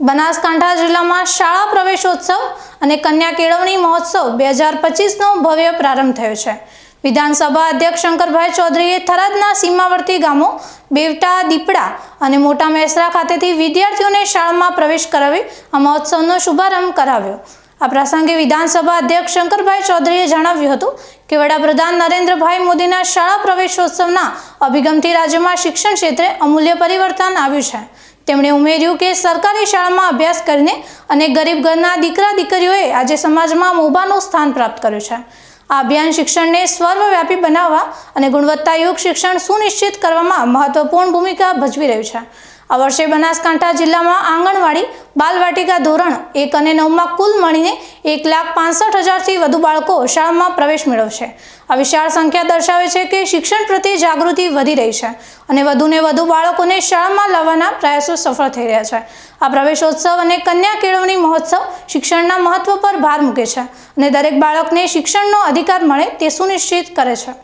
બનાસકાંઠા જિલ્લામાં શાળા પ્રવેશોત્સવ અને કન્યા કેળવણી મહોત્સવ બે હજાર પચીસનો ભવ્ય પ્રારંભ થયો છે. વિધાનસભા અધ્યક્ષ શંકરભાઈ ચૌધરીએ થરાદના સીમાવર્તી ગામો બેવટા, દીપડા અને મોટા મેસરા ખાતેથી વિદ્યાર્થીઓને શાળામાં પ્રવેશ કરાવી આ મહોત્સવનો શુભારંભ કરાવ્યો. આ પ્રસંગે વિધાનસભા અધ્યક્ષ શંકરભાઈ ચૌધરીએ જણાવ્યું હતું કે વડાપ્રધાન નરેન્દ્રભાઈ મોદીના શાળા પ્રવેશોત્સવના અભિગમથી રાજ્યમાં શિક્ષણ ક્ષેત્રે અમૂલ્ય પરિવર્તન આવ્યું છે. તેમણે ઉમેર્યું કે સરકારી શાળામાં અભ્યાસ કરીને અને ગરીબ ઘરના દીકરા દીકરીઓએ આજે સમાજમાં મોબાનું સ્થાન પ્રાપ્ત કર્યું છે. આ અભિયાન શિક્ષણને સર્વવ્યાપી બનાવવા અને ગુણવત્તાયુક્ત શિક્ષણ સુનિશ્ચિત કરવામાં મહત્વપૂર્ણ ભૂમિકા ભજવી રહ્યું છે. આ વર્ષે બનાસકાંઠા જિલ્લામાં આંગણવાડી, બાલવાટિકા ધોરણ એક અને નવમાં કુલ મળીને એક લાખ પાંસઠ હજારથી વધુ બાળકો શાળામાં પ્રવેશ મેળવશે આ વિશાળ સંખ્યા દર્શાવે છે કે શિક્ષણ પ્રત્યે જાગૃતિ વધી રહી છે અને વધુને વધુ બાળકોને શાળામાં લાવવાના પ્રયાસો સફળ થઈ રહ્યા છે. આ પ્રવેશોત્સવ અને કન્યા કેળવણી મહોત્સવ શિક્ષણના મહત્વ પર ભાર મૂકે છે અને દરેક બાળકને શિક્ષણનો અધિકાર મળે તે સુનિશ્ચિત કરે છે.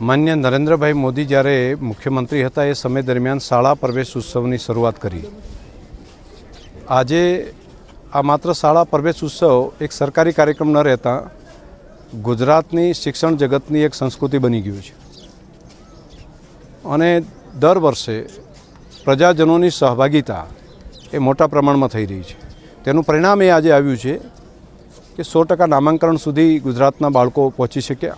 માન્ય નરેન્દ્રભાઈ મોદી જ્યારે મુખ્યમંત્રી હતા એ સમય દરમિયાન શાળા પ્રવેશ ઉત્સવની શરૂઆત કરી. આજે આ માત્ર શાળા પ્રવેશ ઉત્સવ, એક સરકારી કાર્યક્રમ ન રહેતા, ગુજરાતની શિક્ષણ જગતની એક સંસ્કૃતિ બની ગયું છે. અને દર વર્ષે પ્રજાજનોની સહભાગિતા એ મોટા પ્રમાણમાં થઈ રહી છે. તેનું પરિણામ એ આજે આવ્યું છે કે સો ટકા નામાંકન સુધી ગુજરાતના બાળકો પહોંચી શક્યા.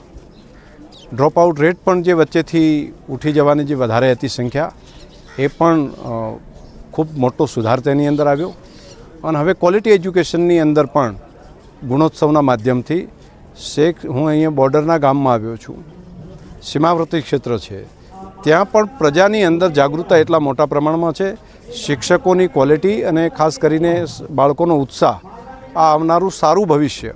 ડ્રોપ આઉટ રેટ પણ જે વચ્ચેથી ઉઠી જવાની જે વધારે હતી સંખ્યા, એ પણ ખૂબ મોટો સુધાર તેની અંદર આવ્યો. અને હવે ક્વોલિટી એજ્યુકેશનની અંદર પણ ગુણોત્સવના માધ્યમથી શેખ, હું અહીંયા બોર્ડરના ગામમાં આવ્યો છું. સીમાવર્તી ક્ષેત્ર છે. ત્યાં પણ પ્રજાની અંદર જાગૃતતા એટલા મોટા પ્રમાણમાં છે. શિક્ષકોની ક્વોલિટી અને ખાસ કરીને બાળકોનો ઉત્સાહ આ આવનારું સારું ભવિષ્ય.